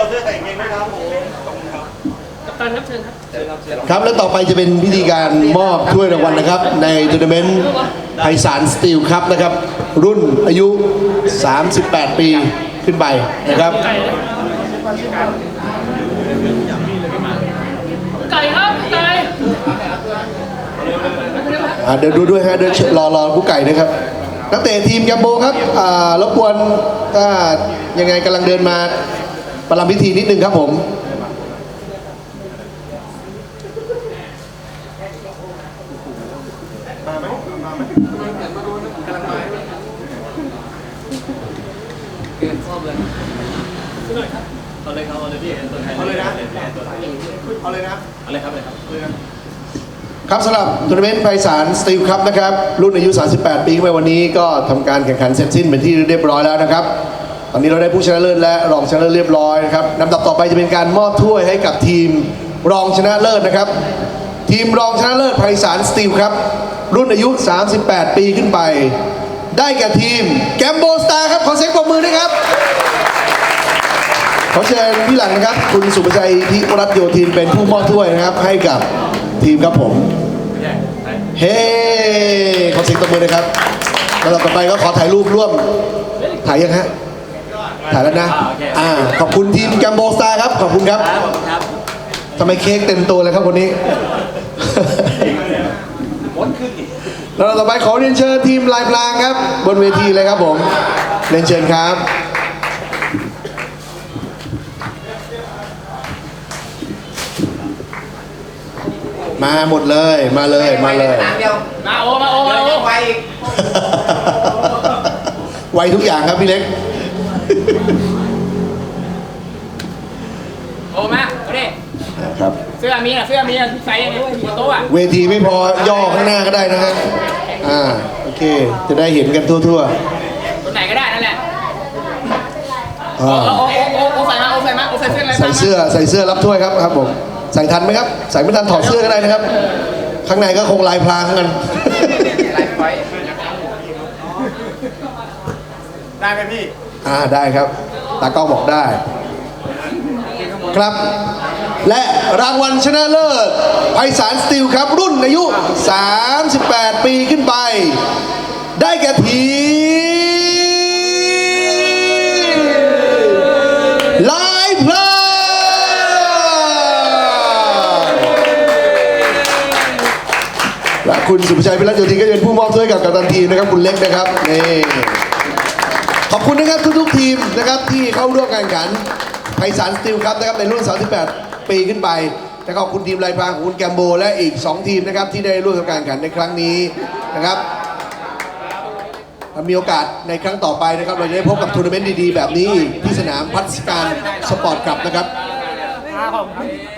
เอาเสื้อใส่กางเกงด้วยครับผมกัปตันครับเชิญครับครับและต่อไปจะเป็นพิธีการมอบถ้วยรางวัลนะครับ ในทัวร์นาเมนต์ไพศาลสตีลครับนะครับ รุ่นอายุ 38 ปีขึ้นไปนะครับไก่นะไก่ครับไก่อ่าเดี๋ยวดูด้วยฮะเดี๋ยวรอรอผู้ไก่นะครับนักเตะทีมแกมโบครับอ่ารบกวนถ้ายังไงกำลังเดินมา ประลำพิธีนิดนึงครับผม เอาเลยครับเอาเลยพี่ตัวแทนเอาเลยนะเอาเลยนะเอาเลยครับเลยครับเลยนะครับสำหรับทัวร์นาเมนต์ไพศาลสตีลครับนะครับ รุ่นอายุ 38 ปีขึ้นไปวันนี้ก็ทำการแข่งขันเสร็จสิ้นเป็นที่เรียบร้อยแล้วนะครับ ตอนนี้เราได้ผู้ชนะเลิศและรองชนะเลิศเรียบร้อยนะครับลำดับต่อไปจะเป็นการมอบถ้วยให้กับทีมรองชนะเลิศนะครับ ทีมรองชนะเลิศไพศาลสตีลครับ รุ่นอายุ 38 ปีขึ้นไป ได้แก่ทีมแกมโบสตาร์ครับ ขอเสียงปรบมือด้วยครับขอเชิญพี่หลังนะครับ คุณสุประชัยพิรัตโยธินเป็นผู้มอบถ้วยนะครับ ให้กับทีมครับผม เฮ้ขอเสียงตบมือนะครับแล้วต่อไปก็ขอถ่ายรูปร่วม ถ่ายยังฮะ ถ่ายแล้วนะ อ่า ขอบคุณทีมแกมโบสตาร์ครับ ขอบคุณครับทำไมเค้กเต็มตัวเลยครับคนนี้แล้วต่อไปขอเรียนเชิญทีมลายพลางครับ บนเวทีเลยครับผม เรียนเชิญครับมาหมดเลยมาเลยมาเลยหางเดียวมาโอมาโอมาโอเดี๋ยวไปอีกไวทุกอย่างครับพี่เล็ก โอมาเอาดิครับ เสื้อมีอะเสื้อมีอะใส่ยังไงหัวโต๊ะอะเวทีไม่พอย่อข้างหน้าก็ได้นะฮะอ่าโอเค จะได้เห็นกันทั่วตัวไหนก็ได้นั่นแหละๆโออ่าโอโอโอใส่มาโอใส่มาโอใส่เสื้ออะไรใส่เสื้อใส่เสื้อรับถ้วยครับครับผมใส่ทันไหมครับ ใส่ไม่ทันถอดเสื้อก็ได้นะครับ ข้างในก็คงลายพรางกันไลฟ์ไฟได้ไหมพี่ อ่าได้ครับ ตากล้องบอกได้ ครับ และรางวัลชนะเลิศไพศาลสตีลครับ รุ่นอายุ 38 ปีขึ้นไป ได้แก่ทีมลายพลและคุณสุภชัยพิรัตน์โยธินก็เป็นผู้มอบถ้วยกับกัปตันทีมนะครับ คุณเล็กนะครับนี่ ขอบคุณนะครับทุกๆทีมนะครับที่เข้าร่วมการแข่งขันไพศาลสตีลครับนะครับในรุ่น 38 ปีขึ้นไปและขอบคุณทีมลายพรางของคุณแกมโบ และอีก 2 ทีมนะครับที่ได้ร่วมการแข่งขันในครั้งนี้นะครับมีโอกาสในครั้งต่อไปนะครับ เราจะได้พบกับทัวร์นาเมนต์ดีๆ แบบนี้ ที่สนามพัฒการสปอร์ตคลับนะครับ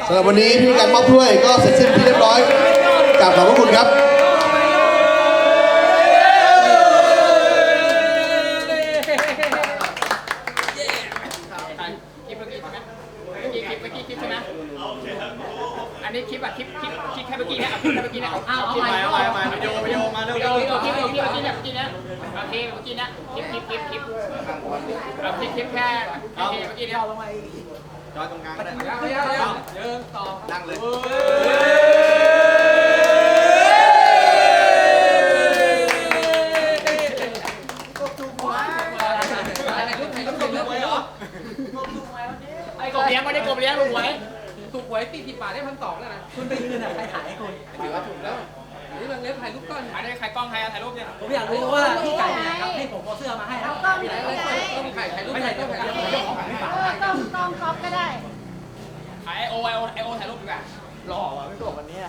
สำหรับวันนี้พิธีการมอบถ้วยก็เสร็จสิ้นที่เรียบร้อยกราบขอบพระคุณครับ นี้คลิปอะคลิปคลิปคลิปแค่เมื่อกี้เนี่ยเอาคลิปแค่เมื่อกี้เนี่ยเอาเอาเอาใหม่เอาใหม่เอาใหม่วิดีโอวิดีโอมาเร็ววิดีโอคลิปวิดีโอคลิปเมื่อกี้เนี่ยเมื่อกี้เนี่ยโอเคเมื่อกี้เนี่ยคลิปคลิปคลิปคลิปคลิปคลิปแค่โอเคเมื่อกี้เนี่ยเอาลงมาจอยตรงกลางก็ได้เดี๋ยวเดี๋ยวเลยวเดี๋ยวต่อนั่งเลยไอ้กบเลี้ยงไม่ได้กบเลี้ยงลูกหวย ถูกหวยตีสิบบาทได้พันสองแล้วนะคุณไปยืนอะใครถ่ายให้คุณถือว่าถูกแล้วนี่มันเล็บถ่ายรูปก้อนอันนี้ใครกล้องใครถ่ายรูปเนี่ยผมอยากรู้ว่าพี่ไก่เป็นไหนครับให้ผมเอาเสื้อมาให้ครับพี่ไก่เลยต้องถ่ายถ่ายรูปไม่ถ่ายรูปถ่ายรูปเจ้าของไม่ฝากต้องต้องท็อปก็ได้ ถ่ายไอโอไอโอไอโอถ่ายรูปดีกว่าหล่อว่ะไม่บอกวันนี้